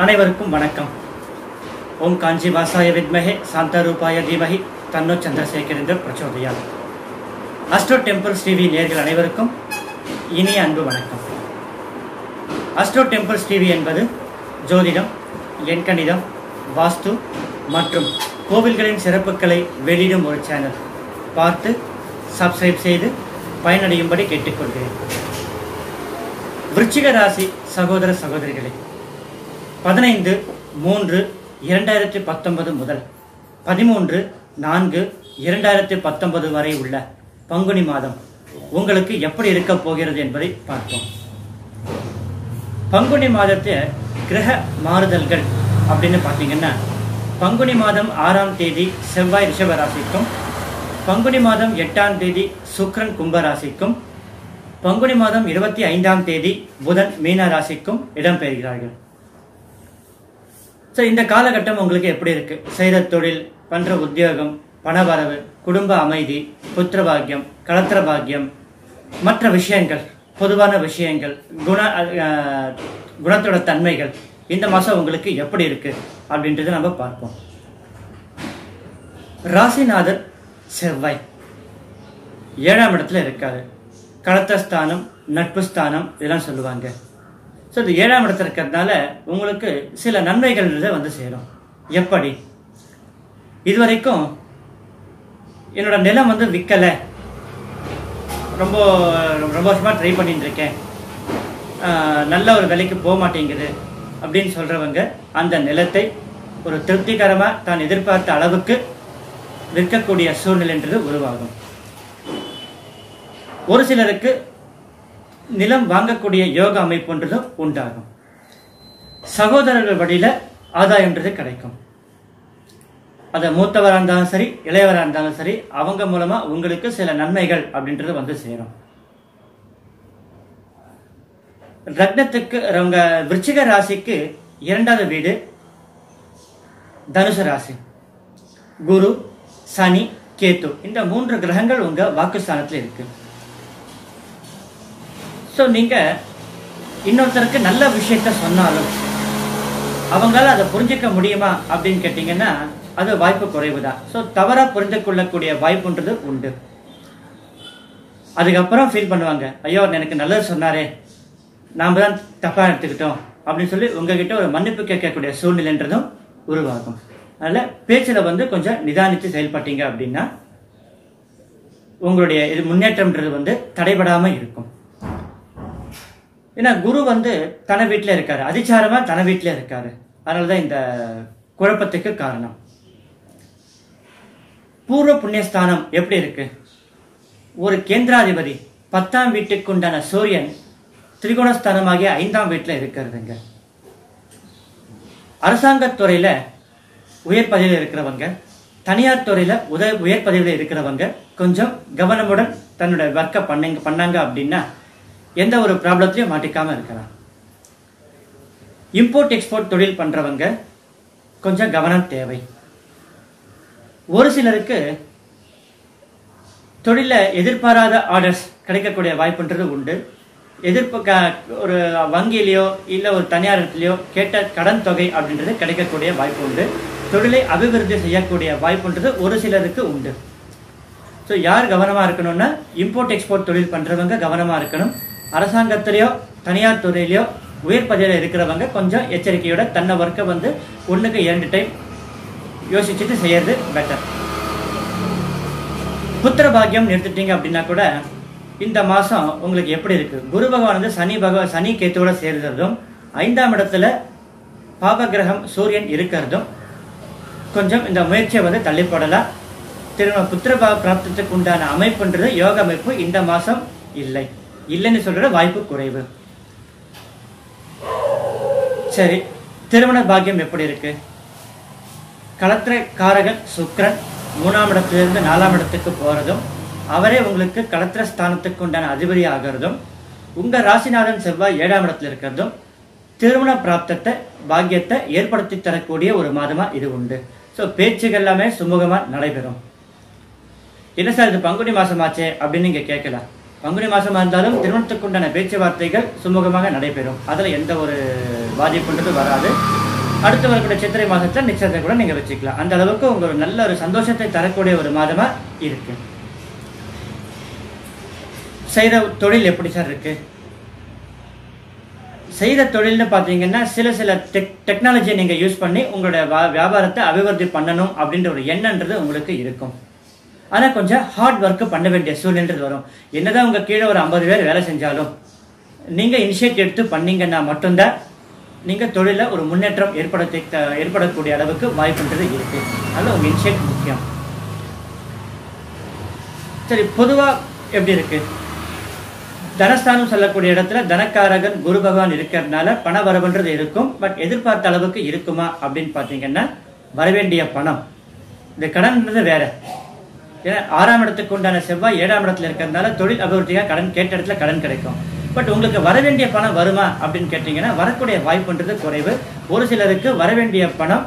அனைவருக்கும் வணக்கம். ஓம் காஞ்சி வாசாய வித்மகே சாந்தரூபாய தீமகி தன்னோ சந்திரசேகரேந்தர் பிரச்சோதயா அஸ்ட்ரோ டெம்பிள் டிவி நேர்கள் அனைவருக்கும் இனிய அன்பு வணக்கம். அஸ்ட்ரோ டெம்பிள் டிவி என்பது ஜோதிடம் எண்கணிதம் வாஸ்து மற்றும் கோவில்களின் சிறப்புகளை வெளியிடும் ஒரு சேனல். பார்த்து சப்ஸ்கிரைப் செய்து பயனடையும்படி கேட்டுக்கொள்கிறேன். விருச்சிக ராசி சகோதர சகோதரிகளே பதினைந்து மூன்று இரண்டாயிரத்தி பத்தொன்பது முதல் பதிமூன்று நான்கு இரண்டாயிரத்தி பத்தொன்பது வரை உள்ள பங்குனி மாதம் உங்களுக்கு எப்படி இருக்க போகிறது என்பதை பார்ப்போம். பங்குனி மாதத்தை கிரக மாறுதல்கள் அப்படின்னு பார்த்தீங்கன்னா பங்குனி மாதம் ஆறாம் தேதி செவ்வாய் ரிஷபராசிக்கும் பங்குனி மாதம் எட்டாம் தேதி சுக்ரன் கும்பராசிக்கும் பங்குனி மாதம் இருபத்தி ஐந்தாம் தேதி புதன் மீன ராசிக்கும் இடம்பெறுகிறார்கள் ஸோ இந்த காலகட்டம் உங்களுக்கு எப்படி இருக்கு? செய்கிற தொழில் பண்ற உத்தியோகம் பணவரவு குடும்ப அமைதி புத்திர பாக்கியம் கலத்திர பாக்கியம் மற்ற விஷயங்கள் பொதுவான விஷயங்கள் குண குணத்தோட தன்மைகள் இந்த மாதம் உங்களுக்கு எப்படி இருக்கு? அப்படின்றத நம்ம பார்ப்போம். ராசிநாதர் செவ்வாய். ஏழாம் இடத்துல இருக்காரு. களத்தஸ்தானம் நட்பு ஸ்தானம் இதெல்லாம் சொல்லுவாங்க. ஸோ இது ஏழாம் இடத்துல இருக்கிறதுனால உங்களுக்கு சில நன்மைகள் வந்து சேரும். எப்படி? இதுவரைக்கும் என்னோட நிலம் வந்து விற்கலை ரொம்ப ரொம்ப வருஷமாக ட்ரை பண்ணிட்டு இருக்கேன். நல்ல ஒரு விலைக்கு போக மாட்டேங்குது அப்படின்னு சொல்கிறவங்க அந்த நிலத்தை ஒரு திருப்திகரமாக தான் எதிர்பார்த்த அளவுக்கு விற்கக்கூடிய சூழ்நிலைன்றது உருவாகும். ஒரு சிலருக்கு நிலம் வாங்கக்கூடிய யோக அமைப்புன்றதும் உண்டாகும். சகோதரர்கள் வழியில் ஆதாயம்ன்றது கிடைக்கும். அது மூத்தவராக இருந்தாலும் சரி இளையவராக இருந்தாலும் சரி அவங்க மூலமாக உங்களுக்கு சில நன்மைகள் அப்படின்றது வந்து சேரும். ரத்னத்துக்கு அவங்க விருச்சிக ராசிக்கு இரண்டாவது வீடு தனுசு ராசி. குரு சனி கேத்து இந்த மூன்று கிரகங்கள் உங்கள் வாக்குஸ்தானத்தில் இருக்குது ஸோ நீங்கள் இன்னொருத்தருக்கு நல்ல விஷயத்த சொன்னாலும் அவங்களால அதை புரிஞ்சுக்க முடியுமா அப்படின்னு கேட்டிங்கன்னா அது வாய்ப்பு குறைவு தான் ஸோ தவறாக புரிந்து கொள்ளக்கூடிய வாய்ப்புன்றது உண்டு. அதுக்கப்புறம் ஃபீல் பண்ணுவாங்க. ஐயோ எனக்கு நல்லது சொன்னாரே. நாம் தான் தப்பாக எடுத்துக்கிட்டோம். அப்படின்னு சொல்லி உங்ககிட்ட ஒரு மன்னிப்பு கேட்கக்கூடிய சூழ்நிலைன்றதும் உருவாகும். அதனால் பேச்சில் வந்து கொஞ்சம் நிதானித்து செயல்பட்டீங்க அப்படின்னா உங்களுடைய இது முன்னேற்றம்ன்றது வந்து தடைபடாமல் இருக்கும். ஏன்னா குரு வந்து தன வீட்டில் இருக்காரு. அதிச்சாரமா தன வீட்டில் இருக்காரு. அதனாலதான் இந்த குழப்பத்துக்கு காரணம். பூர்வ புண்ணியஸ்தானம் எப்படி இருக்கு? ஒரு கேந்திராதிபதி பத்தாம் வீட்டுக்கு உண்டான சூரியன் திரிகோணஸ்தானமாகிய ஐந்தாம் வீட்டில் இருக்கிறதுங்க. அரசாங்கத்துறையில் உயர் பதவியில் இருக்கிறவங்க தனியார் துறையில் உத உயர் பதவியில் இருக்கிறவங்க கொஞ்சம் கவனமுடன் தன்னுடைய ஒர்க்கை பண்ணுங்க பண்ணாங்க அப்படின்னா எந்த ஒரு ப்ராப்ளத்திலையும் மாட்டிக்காம இருக்கலாம். இம்போர்ட் எக்ஸ்போர்ட் தொழில் பண்றவங்க கொஞ்சம் கவனம் தேவை. ஒரு சிலருக்கு தொழில எதிர்பாராத ஆர்டர்ஸ் கிடைக்கக்கூடிய வாய்ப்புன்றது உண்டு. எதிர்ப்பு க- ஒரு வங்கியிலையோ இல்லை ஒரு தனியார் இடத்துலையோ கேட்ட கடன் தொகை அப்படின்றது கிடைக்கக்கூடிய வாய்ப்பு உண்டு. தொழிலை அபிவிருத்தி செய்யக்கூடிய வாய்ப்புன்றது ஒரு சிலருக்கு உண்டு. ஸோ யார் கவனமாக இருக்கணும்னா இம்போர்ட் எக்ஸ்போர்ட் தொழில் பண்ணுறவங்க கவனமாக இருக்கணும். அரசாங்கத்திலேயோ தனியார் துறையிலையோ உயர் பதவியில் இருக்கிறவங்க கொஞ்சம் எச்சரிக்கையோட தன்னை ஒர்க்கை வந்து ஒன்றுக்கு இரண்டு டைம் யோசிச்சுட்டு செய்யறது பெட்டர் புத்திர பாக்கியம் எடுத்துட்டீங்க அப்படின்னா கூட இந்த மாதம் உங்களுக்கு எப்படி இருக்கு? குரு பகவான் வந்து சனி பகவான் சனி கேத்தோட சேர்றதும் ஐந்தாம் இடத்துல பாபகிரகம் சூரியன் இருக்கிறதும் கொஞ்சம் இந்த முயற்சியை வந்து தள்ளி போடலாம் திரும்ப புத்திர பிராப்தத்துக்கு உண்டான அமைப்புன்றது யோக அமைப்பு இந்த மாதம் இல்லை. இல்லைன்னு சொல்ற வாய்ப்பு குறைவு. சரி திருமண பாக்கியம் எப்படி இருக்கு? களத்திர காரகன் சுக்ரன் மூணாம் இடத்திலிருந்து நாலாம் இடத்துக்கு போறதும் அவரே உங்களுக்கு களத்திர ஸ்தானத்துக்கு உண்டான அதிபதி ஆகிறதும் உங்க ராசிநாதன் செவ்வாய் ஏழாம் இடத்துல இருக்கிறதும் திருமண பிராப்தத்தை பாக்கியத்தை ஏற்படுத்தி தரக்கூடிய ஒரு மாதமா இது உண்டு. ஸோ பேச்சுகள் எல்லாமே சுமூகமா நடைபெறும். என்ன சார் இது பங்குனி மாசமாச்சே அப்படின்னு நீங்க கேட்கலாம். பங்குனி மாதமாக இருந்தாலும் திருமணத்துக்குண்டான பேச்சுவார்த்தைகள் சுமூகமாக நடைபெறும். அதில் எந்த ஒரு பாதிப்புன்றது வராது. அடுத்து வரக்கூடிய சித்திரை மாதத்தில் நிச்சயத்தை கூட நீங்கள் வச்சுக்கலாம். அந்த அளவுக்கு உங்களுக்கு ஒரு நல்ல ஒரு சந்தோஷத்தை தரக்கூடிய ஒரு மாதமாக இருக்கு. செய்கிற தொழில் எப்படி சார் இருக்கு? செய்கிற தொழில்னு பார்த்தீங்கன்னா சில சில டெக் டெக்னாலஜியை நீங்கள் யூஸ் பண்ணி உங்களுடைய வியாபாரத்தை அபிவிருத்தி பண்ணணும் அப்படின்ற ஒரு எண்ணன்றது உங்களுக்கு இருக்கும். ஆனால் கொஞ்சம் ஹார்ட் ஒர்க்கு பண்ண வேண்டிய சூழ்நிலைன்றது வரும். என்னதான் உங்கள் கீழே ஒரு ஐம்பது பேர் வேலை செஞ்சாலும் நீங்கள் இனிஷியேட் எடுத்து பண்ணீங்கன்னா மட்டும்தான் நீங்கள் தொழிலில் ஒரு முன்னேற்றம் ஏற்படுத்தி ஏற்படக்கூடிய அளவுக்கு வாய்ப்புன்றது இருக்கு. அதனால் உங்கள் இனிஷியேட் முக்கியம். சரி பொதுவாக எப்படி இருக்கு? தனஸ்தானம் சொல்லக்கூடிய இடத்துல தனக்காரகன் குரு பகவான் இருக்கிறதுனால பண வரவுன்றது இருக்கும். பட் எதிர்பார்த்த அளவுக்கு இருக்குமா அப்படின்னு பார்த்தீங்கன்னா வரவேண்டிய பணம். இந்த கடன்ன்றது வேற. ஆறாம் இடத்துக்கு உண்டான செவ்வாய் ஏழாம் இடத்துல இருக்கிறதுனால தொழில் அபிவிருத்தியாக கடன் கேட்ட இடத்துல கடன் கிடைக்கும். பட் உங்களுக்கு வர வேண்டிய பணம் வருமா அப்படின்னு கேட்டிங்கன்னா வரக்கூடிய வாய்ப்புன்றது குறைவு. ஒரு சிலருக்கு வர வேண்டிய பணம்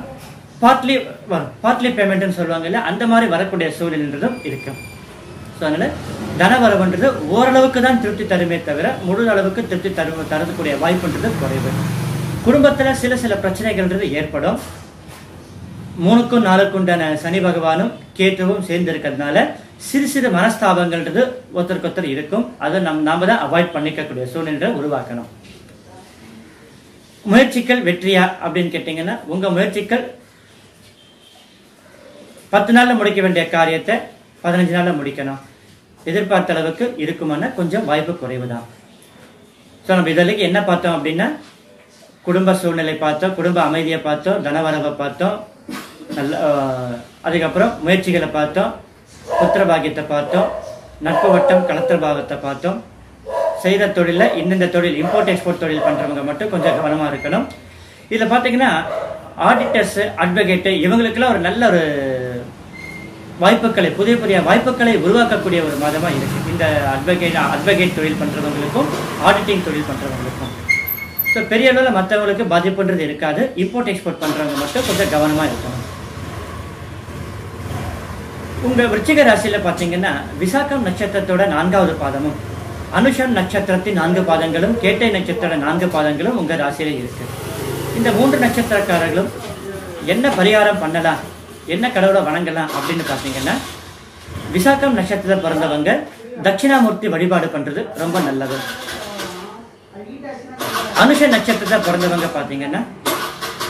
பார்ட்லி வரும். பார்ட்லி பேமெண்ட்னு சொல்லுவாங்க இல்லை அந்த மாதிரி வரக்கூடிய சூழ்நிலைன்றதும் இருக்கும் ஸோ அதனால தனவரவுன்றது ஓரளவுக்கு தான் திருப்தி தருமே தவிர முழு அளவுக்கு திருப்தி தரு தரக்கூடிய வாய்ப்புன்றது குறைவு. குடும்பத்தில் சில சில பிரச்சனைகள்ன்றது ஏற்படும். மூணுக்கும் நாலுக்கும் உண்டான சனி பகவானும் கேத்துவும் சேர்ந்து இருக்கிறதுனால சிறு சிறு மனஸ்தாபங்கள்ன்றது ஒருத்தருக்கு ஒருத்தர் இருக்கும். அதை நம் நாம தான் அவாய்ட் பண்ணிக்கக்கூடிய சூழ்நிலை உருவாக்கணும். முயற்சிகள் வெற்றியா அப்படின்னு கேட்டீங்கன்னா உங்க முயற்சிகள் பத்து நாள்ல முடிக்க வேண்டிய காரியத்தை பதினஞ்சு நாள்ல முடிக்கணும். எதிர்பார்த்த அளவுக்கு இருக்குமான கொஞ்சம் வாய்ப்பு குறைவு தான் ஸோ நம்ம இதற்கு என்ன பார்த்தோம் அப்படின்னா குடும்ப சூழ்நிலை பார்த்தோம் குடும்ப அமைதியை பார்த்தோம் தனவரவை பார்த்தோம் நல்ல அதுக்கப்புறம் முயற்சிகளை பார்த்தோம். புத்திர பாக்கியத்தை பார்த்தோம். நட்பு வட்டம் கலத்தர் பாவத்தை பார்த்தோம். செய்கிற தொழிலில் இந்தந்த தொழில் இம்போர்ட் எக்ஸ்போர்ட் தொழில் பண்ணுறவங்க மட்டும் கொஞ்சம் கவனமாக இருக்கணும். இதில் பார்த்தீங்கன்னா ஆடிட்டர்ஸு அட்வொகேட்டு இவங்களுக்கெல்லாம் ஒரு நல்ல ஒரு வாய்ப்புகளை புதிய புதிய வாய்ப்புகளை உருவாக்கக்கூடிய ஒரு மாதமாக இருக்கு. இந்த அட்வொகேட் அட்வொகேட் தொழில் பண்ணுறவங்களுக்கும் ஆடிட்டிங் தொழில் பண்ணுறவங்களுக்கும் ஸோ பெரிய அளவில் மற்றவங்களுக்கு பாதிப்புன்றது இருக்காது. இம்போர்ட் எக்ஸ்போர்ட் பண்ணுறவங்க மட்டும் கொஞ்சம் கவனமாக இருக்கணும். உங்கள் விருச்சிக ராசியில் பார்த்தீங்கன்னா விசாகம் நட்சத்திரத்தோட நான்காவது பாதமும் அனுஷம் நட்சத்திரத்தின் நான்கு பாதங்களும் கேட்டை நட்சத்திர நான்கு பாதங்களும் உங்கள் ராசியில் இருக்கு. இந்த மூன்று நட்சத்திரக்காரர்களும் என்ன பரிகாரம் பண்ணலாம் என்ன கடவுளை வணங்கலாம் அப்படின்னு பார்த்தீங்கன்னா விசாகம் நட்சத்திரத்தில் பிறந்தவங்க தட்சிணாமூர்த்தி வழிபாடு பண்ணுறது ரொம்ப நல்லது. அனுஷ நட்சத்திரத்தை பிறந்தவங்க பார்த்தீங்கன்னா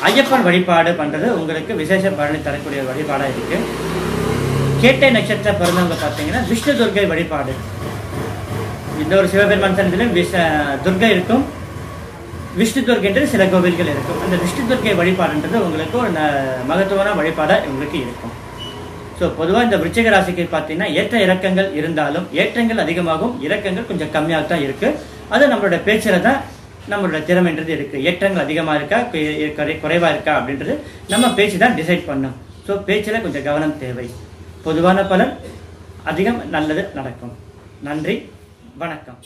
ஐயப்பன் வழிபாடு பண்ணுறது உங்களுக்கு விசேஷ பலனை தரக்கூடிய ஒரு இருக்குது கேட்டை நட்சத்திர பிறந்தவங்க பார்த்தீங்கன்னா விஷ்ணு துர்கை வழிபாடு. இந்த ஒரு சிவபெருமான் சன்னதியிலும் விஷ துர்கை இருக்கும். விஷ்ணு துர்கைன்றது சில கோவில்கள் இருக்கும். அந்த விஷ்ணு துர்கை வழிபாடுன்றது உங்களுக்கு ஒரு ந- மகத்துவமான வழிபாடாக உங்களுக்கு இருக்கும். ஸோ பொதுவாக இந்த விருச்சிக ராசிக்கு பார்த்தீங்கன்னா ஏற்ற இறக்கங்கள் இருந்தாலும் ஏற்றங்கள் அதிகமாகும் இறக்கங்கள் கொஞ்சம் கம்மியாக தான் இருக்குது அது நம்மளோட பேச்சில் தான் நம்மளோட திறமைன்றது இருக்குது ஏற்றங்கள் அதிகமாக இருக்கா குறைவாக குறை- இருக்கா அப்படின்றது நம்ம பேச்சு தான் டிசைட் பண்ணும். ஸோ பேச்சில் கொஞ்சம் கவனம் தேவை. பொதுவான பலன் அதிகம் நல்லது நடக்கும். நன்றி வணக்கம்.